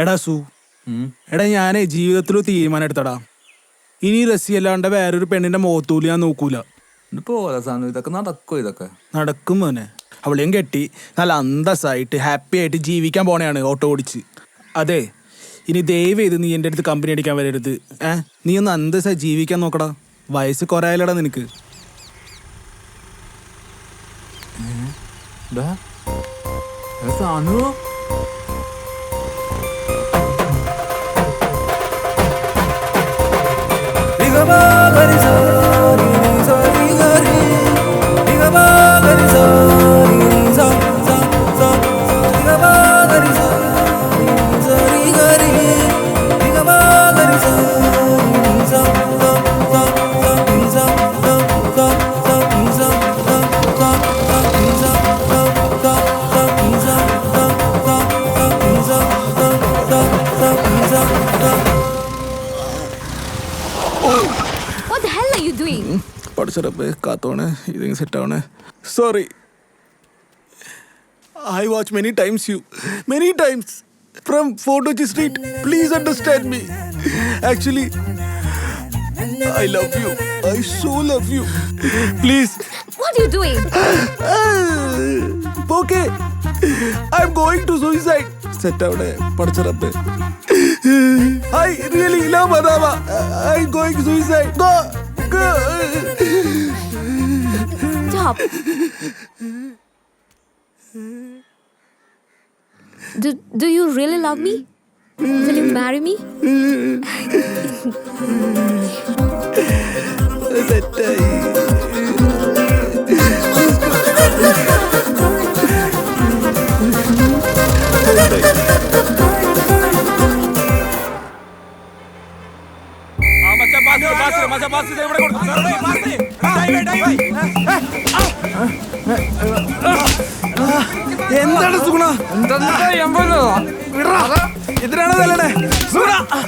എടാ സു. എടാ ഞാനേ ജീവിതത്തിൽ തീരുമാനം എടുത്തടാ ഇനി റസി അല്ലാണ്ട് വേറൊരു പെണ്ണിന്റെ മുഖത്തൂൽ ഞാൻ നോക്കൂല. പോലെ സാധനം ഇതൊക്കെ നടക്കോ ഇതൊക്കെ? നടക്കും മോനെ. അവളെയും കെട്ടി നല്ല അന്തസ്സായിട്ട് ഹാപ്പി ആയിട്ട് ജീവിക്കാൻ പോണയാണ് ഓട്ടോ ഓടിച്ച്. അതെ ഇനി ദയവ് ചെയ്ത് നീ എന്റെ അടുത്ത് കമ്പനി അടിക്കാൻ വരരുത്. ഏ നീ ഒന്ന് അന്തസ്സായി ജീവിക്കാൻ നോക്കടാ. വയസ്സ് കുറയാലടാ നിനക്ക്. ഡാ, ഏ Sanu sorry I watch many times you many times from Fort Street please understand me actually I love you I so love you please What are you doing? Okay I am going to suicide set അവിടെ പഠിച്ചറപ്പ് I really love അതാവാ I going suicide go Go Stop. Do, do you really love me? Will you marry me? സെറ്റായി എന്താണ് ഇതിനാണ് തല്ലണേ.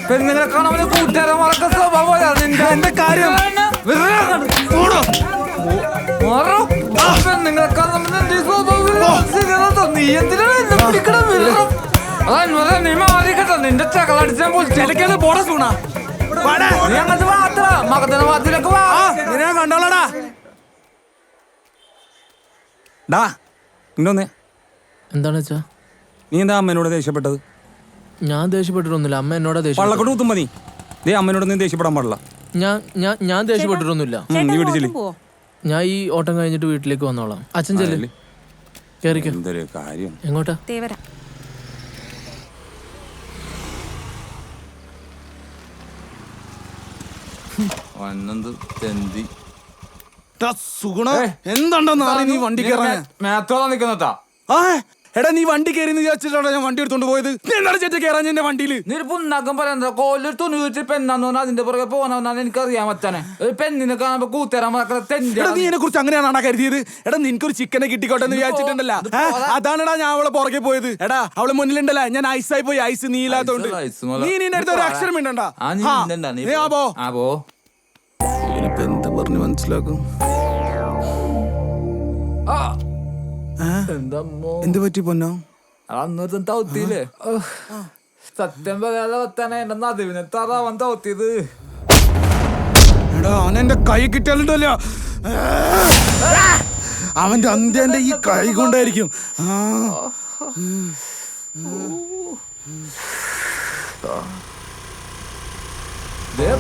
പെണ്ണുങ്ങളെ കാണാൻ കൂട്ടുകാരന്മാരൊക്കെ സ്വഭാവം നിന്റെ. എന്റെ കാര്യം. പെണ്ണുങ്ങളെ കാണാൻ നീ എന്തിനാണ് എന്നെ പിടിക്കണം അതാ നീ മാറിക്കട്ടെ. നിന്റെ ചകളടിച്ചാൻ പൊളിച്ചെടുക്കത് പോടാ. നീ അങ്ങോട്ട് മാത്ര മകത്തന വാത്തിലൊക്കെ വാ. നിന്നെ കണ്ടോളടാ. ഡാ ഇങ്ങോന്നേ എന്താണ് വെച്ചാ? നീ എന്താ അമ്മേനോട് ദേഷ്യപ്പെട്ടത്? ഞാൻ ദേഷ്യപ്പെട്ടിട്ടൊന്നുമില്ല. അമ്മ എന്നോട് ദേഷ്യം പള്ളക്കോട്ട് കുത്തും മതി. ദേ അമ്മേനോട് നീ ദേഷ്യപ്പെടാൻ പാടില്ല. ഞാൻ ഞാൻ ഞാൻ ദേഷ്യപ്പെട്ടിട്ടൊന്നുമില്ല. ഉം, നീ വീട്ടിൽ ഞാൻ ഈ ഓട്ടം കഴിഞ്ഞിട്ട് വീട്ടിലേക്ക് വന്നോളാം. അച്ഛൻ ചെല്ല്. കേറിക്കോ. എന്തൊരു കാര്യം? എങ്ങോട്ടാ? തേവര. വന്നത് തെന്തി? എന്താണ്ടെന്ന് നീ വണ്ടി കയറാൻ മേത്തോളാ നിക്കുന്നതാ. എടാ നീ വണ്ടി കയറി വിചാരിച്ചിട്ടാണ് ഞാൻ വണ്ടി എടുത്തോണ്ട് പോയത്? നീ എന്താണ് ചേച്ചി കയറാൻ എന്റെ വണ്ടിയിൽ നീ പുന്നാക്കം പറയാ കോലൊരു തുണി വെച്ച് പെണ്ണാന്ന് പറഞ്ഞാൽ അതിന്റെ പുറകെ പോകണമെന്നാണ് എനിക്ക് അറിയാൻ പറ്റാനെ. ഒരു പെണ്ണിനെ കാണുമ്പോ കൂത്തരാൻ മാത്രം എടാ നീ എന്നെ കുറിച്ച് അങ്ങനെയാണോ കരുതിയത്? എടാ നിനക്കൊരു ചിക്കനെ കിട്ടിക്കോട്ടെ എന്ന് വിചാരിച്ചിട്ടുണ്ടല്ല? അതാണെടാ ഞാൻ അവളെ പുറകെ പോയത്. എടാ അവളെ മുന്നിലുണ്ടല്ല. ഞാൻ ഐസായി പോയി. ഐസ് നീ ഇല്ലാത്തോണ്ട് നീ നിന്റെ അടുത്ത് ഒരു അക്ഷരം പോ. എന്ത് പറഞ്ഞു മനസ്സിലാക്കും? ആ. എന്താ പറ്റി പൊന്നോ? അന്നത്തെ തൗത്തിയില്ലേ? സത്യം പറയാതെ എന്റെ നദിവിനെ തറാവൻ തൗത്തിയത്. എടാ അവൻ എന്റെ കൈ കിട്ടിയാലുണ്ടല്ലോ അവന്റെ അന്ത്യന്റെ ഈ കൈ കൊണ്ടായിരിക്കും.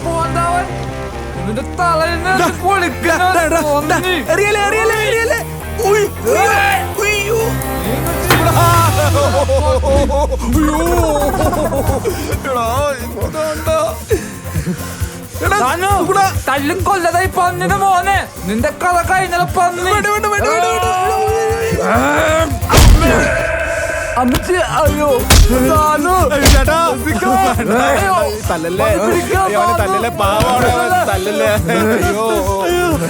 പോണ്ടവൻ നിന്റെ തലയിൽ തല്ലും കൊല്ലതായി പന്നിന് മോനെ. നിന്റെ കഥ കഴിഞ്ഞാൽ പന്നി. അമ്മച്ചി അയ്യോ. തല്ലല്ലേ. തല്ലല്ലേ പാവാണ്. തല്ലല്ലേ. അയ്യോ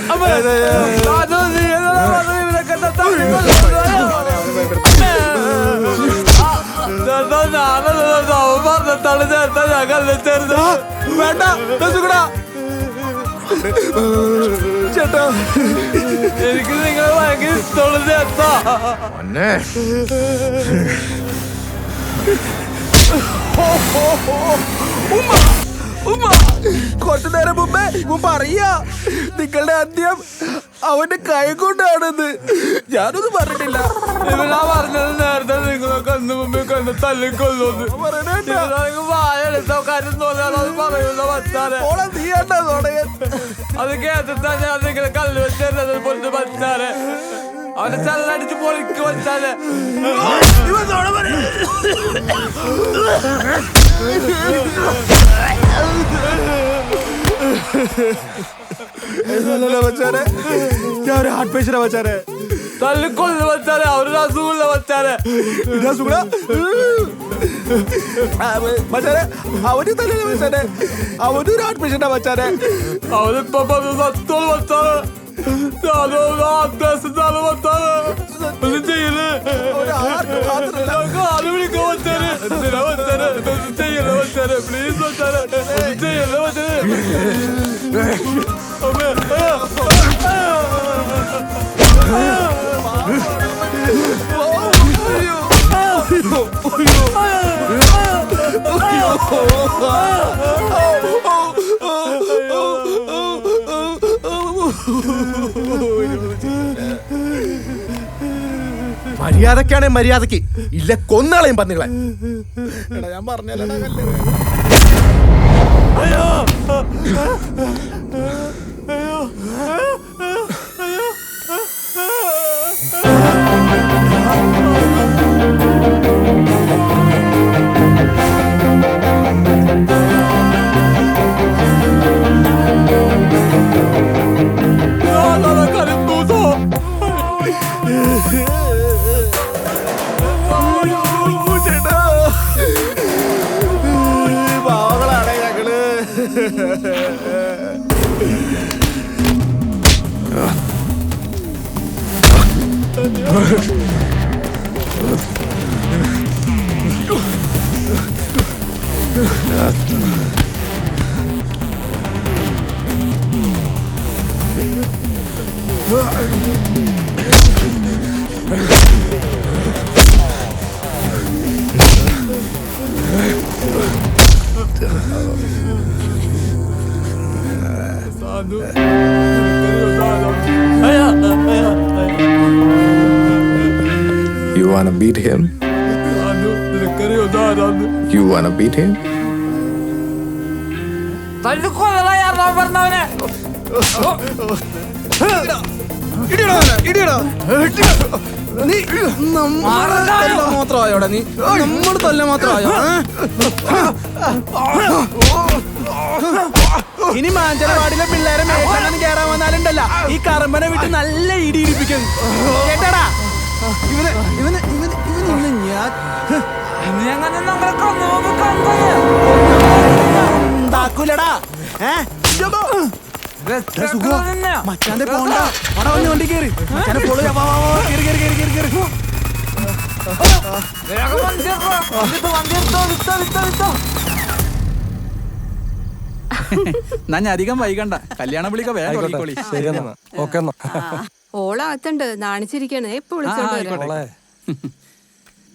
വേണ്ട ദാ സുഗുണാ. ചേട്ടാ എനിക്ക് നിങ്ങളെ ഭയങ്കര ഇഷ്ടമുള്ള ചേട്ടാ ഉമ്മ ഉമ്മ കുറച്ചു നേരം മുമ്പേ ഉമ്മ പറയാ നിങ്ങളുടെ അന്ത്യം അവന്റെ കൈ കൊണ്ടാണെന്ന് ഞാനൊന്നും പറഞ്ഞിട്ടില്ല. ഇവനാ പറഞ്ഞത് നേരത്തെ നിങ്ങളൊക്കെ അന്ന് മുമ്പേ കണ്ട് തല്ലിക്കൊല്ലുന്നു അത് കേട്ടിട്ടാ ഞാൻ നിങ്ങളെ കല്ല് വെച്ചത് പൊന്ന് വച്ചാൽ അവനെ ചല്ലടിച്ച് പൊളിക്ക് വച്ചാൽ വച്ചാരെ ഞാൻ ഒരു ഹാർട്ട് പേഷ്യനാ വച്ചാരെ തല്ലിക്കൊല്ല് വച്ചാൽ അവരുടെ അസുഖമുള്ള വച്ചാൽ ഇതാ സുഖ മച്ചാരെ അവന് തല്ലേ മച്ചാരെ അവനും ഒരു ഹാർട്ട് പേഷ്യനാ മച്ചാരെ അവനിപ്പൊ പറഞ്ഞ സത്തോൾ വച്ചാൽ ഞാനും അത്യാവശ്യത്താണ് വച്ചാൽ ഒന്നും ചെയ്യൽ അവന് വച്ചാൽ പ്ലീസ് വച്ചാൽ ഒന്നും ചെയ്യൽ വച്ചാൽ അമ്മേ. മര്യാദക്കാണ് മര്യാദയ്ക്ക്. ഇല്ല കൊന്നാളെയും പന്നികളെ. ഞാൻ പറഞ്ഞല്ലടാ Ah! You wanna beat him? You wanna beat him? ഇനി മാഞ്ചനവാടിലെ പിള്ളേരെ മേഖല കേറാൻ വന്നാലുണ്ടല്ല ഈ കറമ്പനെ വിട്ട് നല്ല ഇടിയിരിപ്പിക്കുന്നു കേട്ടാടാ ഇവന് ഇവന് ഇവന് ഇവന് ഇന്ന് ഞാൻ അങ്ങനെ നമ്മളെ കൊന്നു കണ്ടേ ഉണ്ടാക്കൂലടാ. ഏ? മച്ചാന്റെ പോണ്ട. അവിടെ വന്ന് വണ്ടി കയറി മച്ചാന്റെ പോൾ കേറി കേറി കേറി കേറി കേറി. വേഗം വണ്ടി എടുത്തോ. വണ്ടി വണ്ടി എടുത്തോ വിട്ടോ ഞാൻ അധികം വൈകണ്ട. കല്യാണ വിളിക്ക വേഗം ഓളാത്തണ്ട് ഓക്കെ എന്നാ. ഓളകത്തുണ്ട് നാണിച്ചിരിക്കണേ. വരാം.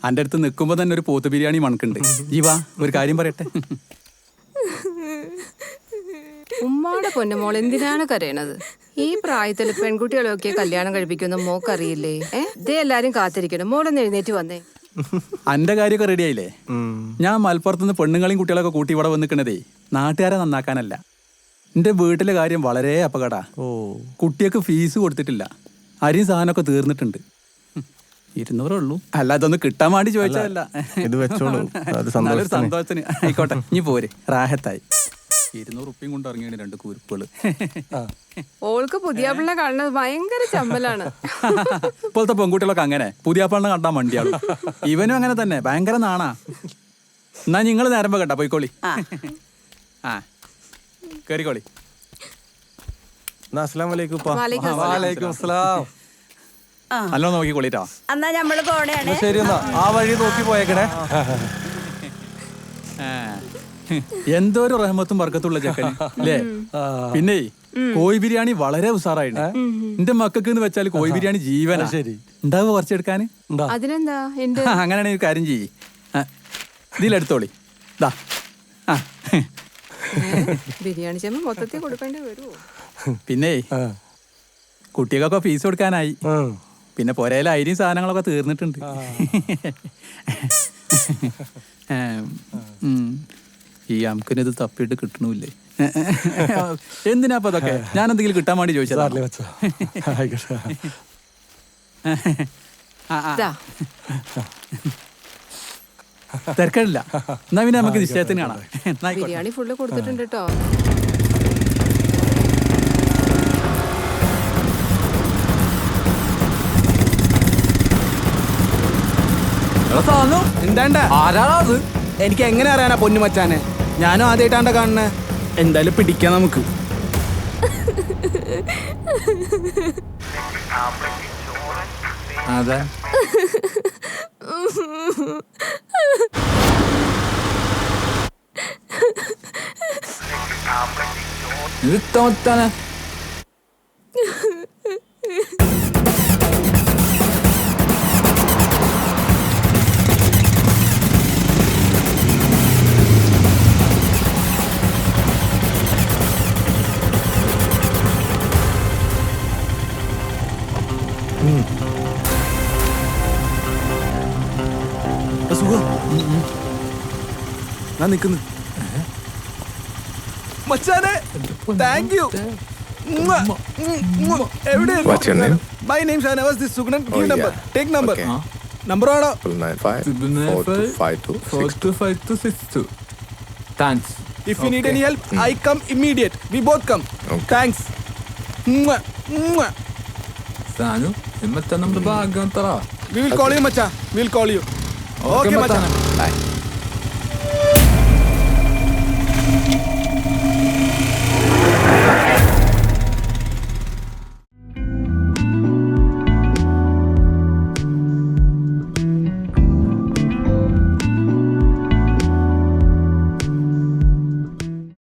അന്റെ അടുത്ത് നിൽക്കുമ്പോ തന്നെ ഒരു പോത്ത് ബിരിയാണി മണക്കുണ്ട്. ജീവാ ഒരു കാര്യം പറയട്ടെ. ഉമ്മാടെ പൊന്നമോൾ എന്തിനാണ് കരയണത്? ഈ പ്രായത്തിൽ പെൺകുട്ടികളെയൊക്കെ കല്യാണം കഴിപ്പിക്കുന്ന മോക്കറിയില്ലേ? ഏ? ഇതേ എല്ലാരും കാത്തിരിക്കണം മോളൊന്ന് എഴുന്നേറ്റ് വന്നേ. അന്റെ കാര്യമൊക്കെ റെഡി ആയില്ലേ? ഞാൻ മലപ്പുറത്തുനിന്ന് പെണ്ണുങ്ങളെയും കുട്ടികളൊക്കെ കൂട്ടി ഇവിടെ വന്നിക്കണതേ നാട്ടുകാരെ നന്നാക്കാനല്ല. എന്റെ വീട്ടിലെ കാര്യം വളരെ അപകടാ. കുട്ടിയൊക്കെ ഫീസ് കൊടുത്തിട്ടില്ല. അരിയും സാധനമൊക്കെ തീർന്നിട്ടുണ്ട്. ഇരുന്നൂറേ ഉള്ളൂ. അല്ല അതൊന്ന് കിട്ടാൻ വേണ്ടി ചോദിച്ചതല്ല. ഇത് വെച്ചോളൂ. അത് നല്ലൊരു സന്തോഷത്തിന്. സന്തോഷത്തിന്. ആയിക്കോട്ടെ ഇനി പോരെ. റാഹത്തായി. ഇരുന്നൂറ് ഉപ്പിയും കൊണ്ട് ഇറങ്ങിയാണ് രണ്ട് കുരുപ്പുകൾ ഓൾക്ക് പുതിയ പിള്ളെ കാണുന്നത് ഭയങ്കര ചമ്മലാണ്. ഇപ്പോഴത്തെ പെൺകുട്ടികളൊക്കെ അങ്ങനെ. പുതിയ പെണ്ണ കണ്ടാ മണ്ടിയാണ് ഇവനും അങ്ങനെ തന്നെ. ഭയങ്കര നാണാ. എന്നാ നിങ്ങൾ നേരം കേട്ടാ പോയിക്കോളി. ആ. കേറിക്കോളി. എന്നാ നോക്കിക്കോളിട്ടാ എന്നാ നമ്മൾ പോണേ ശരി എന്നാ. ആ വഴി നോക്കി പോയേക്കണേ. ആ. എന്തോ ഒരു റഹ്മത്തും വർക്കത്തുള്ള ചെക്കൻ അല്ലേ പിന്നെ കോഴി ബിരിയാണി വളരെ ഉഷാറായിട്ട് എന്റെ മക്കൾക്ക് എന്ന് വെച്ചാൽ കോഴി ബിരിയാണി ജീവനാ. ശരി. ഉണ്ടാവുക കുറച്ചെടുക്കാൻ അതിനെന്താ? അങ്ങനെയാണെങ്കിൽ ഒരു കാര്യം ചെയ്യ്. ഇതിലെടുത്തോളി ദാ. ആ. ബിരിയാണി മൊത്തത്തിൽ കൊടുക്കേണ്ടി വരുമോ പിന്നെ കുട്ടികൾക്കൊക്കെ ഫീസ് കൊടുക്കാനായി. പിന്നെ പുരയിലെ അരിയും സാധനങ്ങളൊക്കെ തീർന്നിട്ടുണ്ട്. ഈ അമ്മിനിത് തപ്പിയിട്ട് കിട്ടണില്ലേ? എന്തിനാ അപ്പൊ അതൊക്കെ? ഞാൻ എന്തെങ്കിലും കിട്ടാൻ വേണ്ടി ചോദിച്ചതാ തിരക്കണില്ല തിരക്കടില്ല. എന്നാ പിന്നെ നമുക്ക് നിശ്ചയത്തിന് കാണാം. ബിരിയാണി ഫുള്ള് കൊടുത്തിട്ടുണ്ട് കേട്ടോ. ആരാടാ അത്? എനിക്ക് എങ്ങനെ അറിയാനാ പൊന്നു മച്ചാനെ? ഞാനും ആദ്യമായിട്ടാണ്ട കാണുന്നേ. എന്തായാലും പിടിക്കാം നമുക്ക്. അതെ. ഇത് ഞാൻ നിക്കുന്നു മച്ചാനെ thank you What's your name? My name Shanavas this Sugunan Oh, give number take number Okay. Number ആണോ? Triple nine five four two five two six two five two six two thanks if you need any help I come immediate we both come Okay. Thanks Sanu ഇമ്മത്തെ നമ്മുടെ ഭാഗ്യം തറ we will call you മച്ചാ will call you okay മച്ചാ Bye.